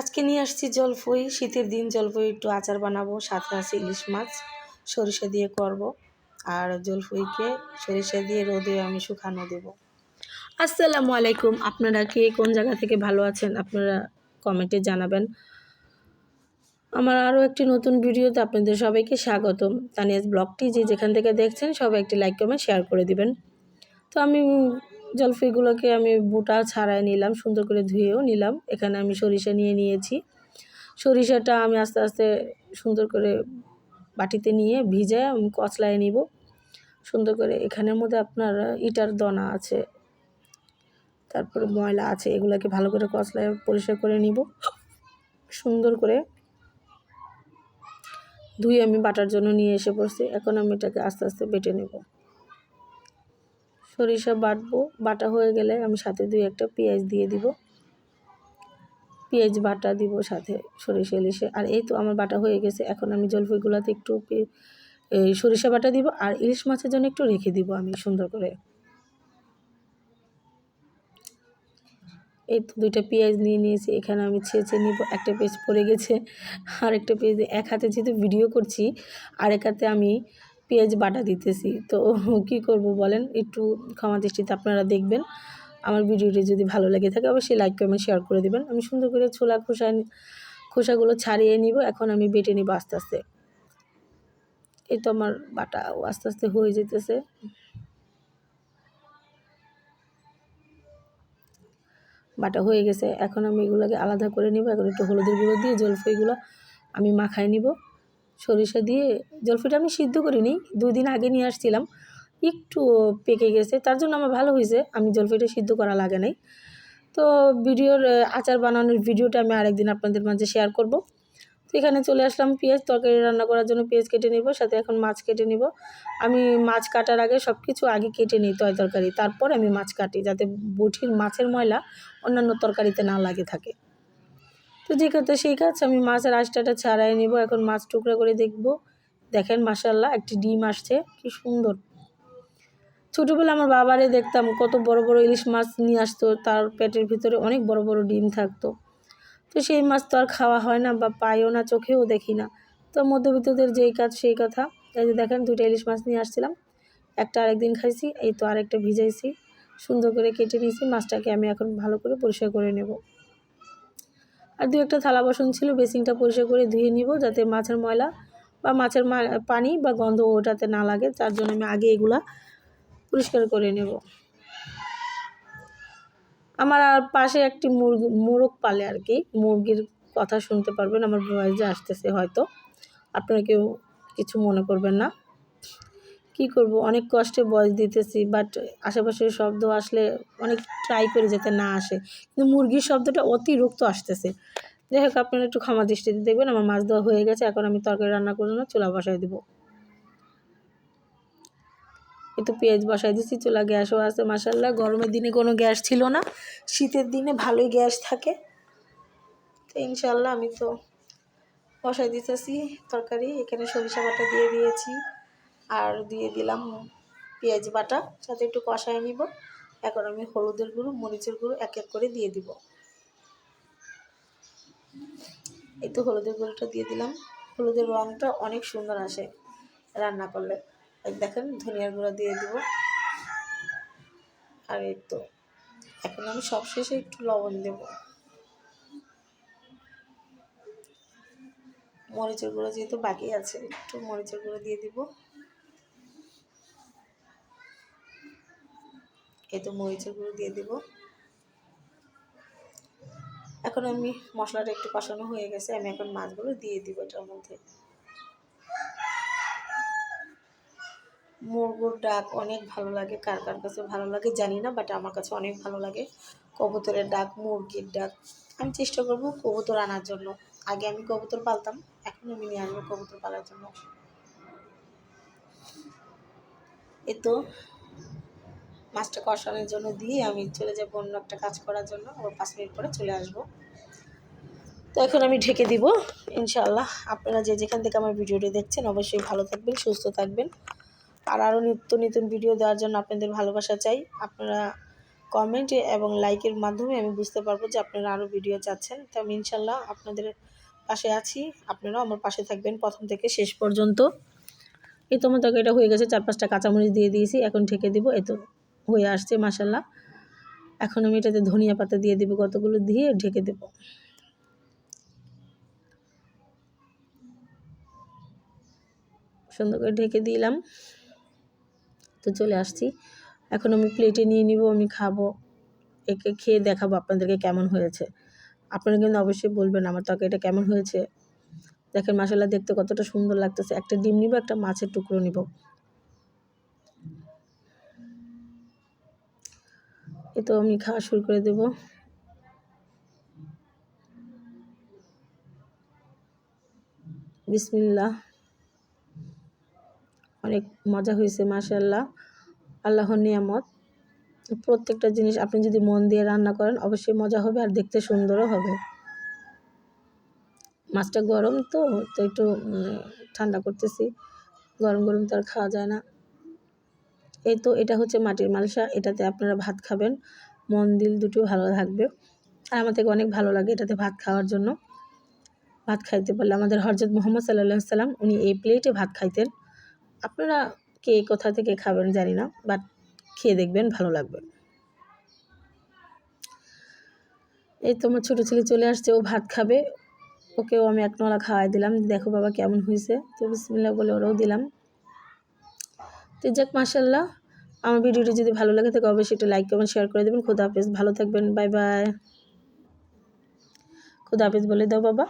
আজকে নিয়ে আসছি জলফই। শীতের দিন জলফই একটু আচার বানাবো, সাথে আছে ইলিশ মাছ। সরিষা দিয়ে করব। আর জলফইকে সরিষা দিয়ে রোদে আমি শুকানো দেব। আসসালামু আলাইকুম। আপনারা কে কোন জায়গা থেকে ভালো আছেন, আপনারা কমেন্টে জানাবেন। আমার আরও একটি নতুন ভিডিওতে আপনাদের সবাইকে স্বাগতম। তানিয়াজ ব্লগটি যে যেখান থেকে দেখছেন, সবাই একটি লাইক, কমেন্ট, শেয়ার করে দিবেন। তো আমি জলফিগুলোকে আমি বুটা ছাড়াই নিলাম, সুন্দর করে ধুয়েও নিলাম। এখানে আমি সরিষা নিয়ে নিয়েছি। সরিষাটা আমি আস্তে আস্তে সুন্দর করে বাটিতে নিয়ে ভিজে আমি কচলায় নিব। সুন্দর করে এখানের মধ্যে আপনার ইটার দনা আছে, তারপরে ময়লা আছে, এগুলোকে ভালো করে কচলায় পরিষ্কার করে নিব। সুন্দর করে ধুয়ে আমি বাটার জন্য নিয়ে এসে পড়ছি। এখন আমি এটাকে আস্তে আস্তে বেটে নেব। সরিষা বাটবো, বাটা হয়ে গেলে আমি সাথে দুই একটা পেঁয়াজ দিয়ে দিব। পেঁয়াজ বাটা দিব সাথে সরিষা ইলিশে আর এই তো আমার বাটা হয়ে গেছে, এখন আমি জলফিগুলোতে একটু এই সরিষা বাটা দিব আর ইলিশ মাছের জন্য একটু রেখে দিব আমি সুন্দর করে। এই তো দুইটা পেঁয়াজ নিয়ে নিয়েছি, এখানে আমি ছেঁচে নিব, একটা পেঁয়াজ পড়ে গেছে আর একটা পেঁয়াজ এক হাতে যেহেতু ভিডিও করছি আর এক হাতে আমি পেঁয়াজ বাটা দিতেছি। তো কি করব বলেন? একটু ক্ষমা দৃষ্টিতে আপনারা দেখবেন। আমার ভিডিওটি যদি ভালো লেগে থাকে, অবশ্যই লাইক কমেন্ট শেয়ার করে দেবেন। আমি সুন্দর করে ছোলা খোসা খোসাগুলো ছাড়িয়ে নিব। এখন আমি বেটে নিব আস্তে আস্তে। এই তো আমার বাটা আস্তে আস্তে হয়ে যেতেছে। বাটা হয়ে গেছে। এখন আমি এগুলোকে আলাদা করে নিব। এখন একটু হলুদের গুঁড়ো দিয়ে জলফইগুলো আমি মাখাই নিব। সরিষা দিয়ে জলফিটা আমি সিদ্ধ করিনি দিন আগে নিয়ে আসছিলাম, একটু পেকে গেছে, তার জন্য আমার ভালো হয়েছে, আমি জলফিটা সিদ্ধ করা লাগে নাই। তো ভিডিওর আচার বানানোর ভিডিওটা আমি আরেকদিন আপনাদের মাঝে শেয়ার করব। তো এখানে চলে আসলাম পেঁয়াজ, তরকারি রান্না করার জন্য পেঁয়াজ কেটে নিব, সাথে এখন মাছ কেটে নিব। আমি মাছ কাটার আগে সব কিছু আগে কেটে নিই তয় তরকারি, তারপর আমি মাছ কাটি, যাতে বুঠির মাছের ময়লা অন্যান্য তরকারিতে না লাগে থাকে। তো যে কথা সেই কাজ, আমি মাছের আঁশটাটা ছাড়াই নিব। এখন মাছ টুকরা করে দেখব। দেখেন মাসাল্লাহ একটি ডিম আসছে, কি সুন্দর। ছোটোবেলা আমার বাবারে দেখতাম, কত বড় বড় ইলিশ মাছ নিয়ে আসতো, তার পেটের ভিতরে অনেক বড় বড় ডিম থাকতো। তো সেই মাছ তো আর খাওয়া হয় না বা পাইও না, চোখেও দেখি না। তো মধ্যবিত্তদের যেই কাজ, সেই কথা। এই যে দেখেন দুটো ইলিশ মাছ নিয়ে আসছিলাম। একটা আরেকদিন খাইছি, এই তো আরেকটা ভিজাইছি। সুন্দর করে কেটে নিয়েছি, মাছটাকে আমি এখন ভালো করে পরিষ্কার করে নেব। আর দু একটা থালা বাসন ছিল, বেসিনটা পরিষ্কার করে ধুয়ে নিব যাতে মাছের ময়লা বা মাছের পানি বা গন্ধ ওটাতে না লাগে। তার জন্য আমি আগে এগুলা পরিষ্কার করে নেব। আমার আর পাশে একটি মুরগি, মোরগ পালে আর কি। মুরগির কথা শুনতে পারবেন, আমার ভয়েসে আসতেছে হয়তো। আপনারা কেউ কিছু মনে করবেন না। কি করব? অনেক কষ্টে বয়স দিতেছি বাট আশেপাশের শব্দ আসলে অনেক ট্রাই করে যেতে না আসে। কিন্তু মুরগির শব্দটা অতিরিক্ত আসতেছে। যাই হোক, আপনারা একটু ক্ষমা দৃষ্টিতে দেখবেন, আমার মাছ দেওয়া হয়ে গেছে, এখন আমি তরকারি রান্না করব না, চুলা বসাই দেবো। একটু পেঁয়াজ বসাই দিচ্ছি চুলা গ্যাসও আছে মাসাল্লাহ গরমের দিনে কোনো গ্যাস ছিল না, শীতের দিনে ভালোই গ্যাস থাকে। তো ইনশাল্লাহ আমি তো বসাই দিতেছি তরকারি, এখানে সরিষা বাটা দিয়ে দিয়েছি। আর দিয়ে দিলাম পেঁয়াজ বাটা, সাথে একটু কষায় নিব। এখন আমি হলুদের গুঁড়ো, মরিচের গুঁড়ো এক এক করে দিয়ে দিব। এই তো হলুদের গুঁড়োটা দিয়ে দিলাম। হলুদের রঙটা অনেক সুন্দর আসে রান্না করলে। দেখেন, ধনিয়ার গুঁড়ো দিয়ে দিব। আর এই তো, এখন আমি সবশেষে একটু লবণ দেব। মরিচের গুঁড়ো যেহেতু বাকি আছে, একটু মরিচের গুঁড়ো দিয়ে দিব। এই তো মরিচের গুঁড়ো দিয়ে দিব। এখন আমি মশলাটা একটু কষানো হয়ে গেছে, আমি এখন মাছগুলো দিয়ে দিব এটার মধ্যে। মুরগুর ডাক অনেক ভালো লাগে, কার কার কাছে ভালো লাগে জানি না বাট আমার কাছে অনেক ভালো লাগে। কবুতরের ডাক, মুরগির ডাক। আমি চেষ্টা করব কবুতর আনার জন্য। আগে আমি কবুতর পালতাম, এখন আমি নিয়ে আসব কবুতর পালার জন্য। এ তো মাছটা কষানোর জন্য দিয়ে আমি চলে যাব অন্য একটা কাজ করার জন্য। আবার পাঁচ মিনিট পরে চলে আসব। তো এখন আমি ঢেকে দিব, ইনশাআল্লাহ। আপনারা যে যেখান থেকে আমার ভিডিওটি দেখছেন, অবশ্যই ভালো থাকবেন, সুস্থ থাকবেন। আর আরও নিত্য নতুন ভিডিও দেওয়ার জন্য আপনাদের ভালোবাসা চাই। আপনারা কমেন্ট এবং লাইকের মাধ্যমে আমি বুঝতে পারব যে আপনারা আরও ভিডিও চাচ্ছেন। তো আমি ইনশাল্লাহ আপনাদের পাশে আছি। আপনারাও আমার পাশে থাকবেন প্রথম থেকে শেষ পর্যন্ত। এই তো আমার তরকারিটা হয়ে গেছে, চার পাঁচটা কাঁচামরিচ দিয়ে দিয়েছি, এখন ঢেকে দিব। এই তো। হয়ে আসছে মাসাল্লাহ এখন আমি এটাতে ধনিয়া পাতা দিয়ে দেবো, কতগুলো দিয়ে ঢেকে দেব। সুন্দর করে ঢেকে দিলাম। তো চলে আসছি। এখন আমি প্লেটে নিয়ে নিব, আমি খাব, একে খেয়ে দেখাবো আপনাদেরকে কেমন হয়েছে। আপনারা কিন্তু অবশ্যই বলবেন আমার ত্বকে এটা কেমন হয়েছে। দেখেন মশলা দেখতে কতটা সুন্দর লাগতেছে। একটা ডিম নিব, একটা মাছের টুকরো নিব। এ তো আমি খাওয়া শুরু করে দেব। বিসমিল্লাহ। অনেক মজা হয়েছে মাশাল্লাহ আল্লাহর নিয়ামত। প্রত্যেকটা জিনিস আপনি যদি মন দিয়ে রান্না করেন, অবশ্যই মজা হবে আর দেখতে সুন্দরও হবে। মাছটা গরম তো তো একটু ঠান্ডা করতেছি। গরম গরম তো আর খাওয়া যায় না। এই তো এটা হচ্ছে মাটির মালসা, এটাতে আপনারা ভাত খাবেন। মন দিল দুটো ভালো থাকবে। আর আমার থেকে অনেক ভালো লাগে এটাতে ভাত খাওয়ার জন্য। ভাত খাইতে পারলে আমাদের হরজত মোহাম্মদ সাল্লাহ সাল্লাম উনি এই প্লেটে ভাত খাইতেন। আপনারা কে কোথা থেকে খাবেন জানি না, বাট খেয়ে দেখবেন, ভালো লাগবে। এই তোমার ছোটো ছেলে চলে আসছে, ও ভাত খাবে। ওকেও আমি এক নলা খাওয়াই দিলাম, দেখো বাবা কেমন হয়েছে তো বিসমিল্লা বলে ওরাও দিলাম। তো যাক মাসাল্লাহ আমার ভিডিওটি যদি ভালো লাগে থাকে, অবশ্যই একটু লাইক কমেন্ট শেয়ার করে দেবেন। খুদা হাফেজ, ভালো থাকবেন বাই বাই খুদা হাফেজ বলে দাও বাবা।